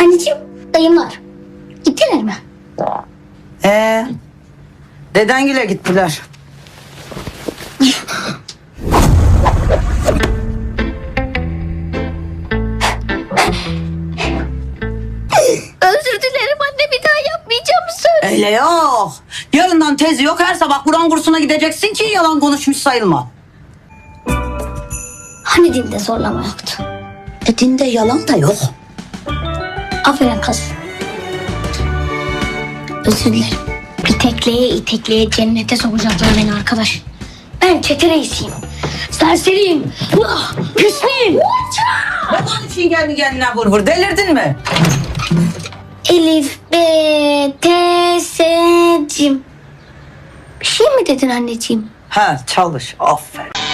Anneciğim, dayımlar. Gittiler mi? Ee, dedengile gittiler. Özür dilerim anne bir daha yapmayacağım söz. Öyle yok. Yarından tezi yok her sabah Kur'an kursuna gideceksin ki yalan konuşmuş sayılma. Hani dinde zorlama yoktu? E dinde yalan da yok. Aferin kız. Özür dilerim. İtekleye itekleye cennete sokacaklar beni arkadaş. Ben çete reisiyim. Serseriyim. Ah. Baban için kendi kendine vur vur. Delirdin mi? Elif, B, T, S, Cim. Bir şey mi dedin anneciğim? Ha çalış. Aferin.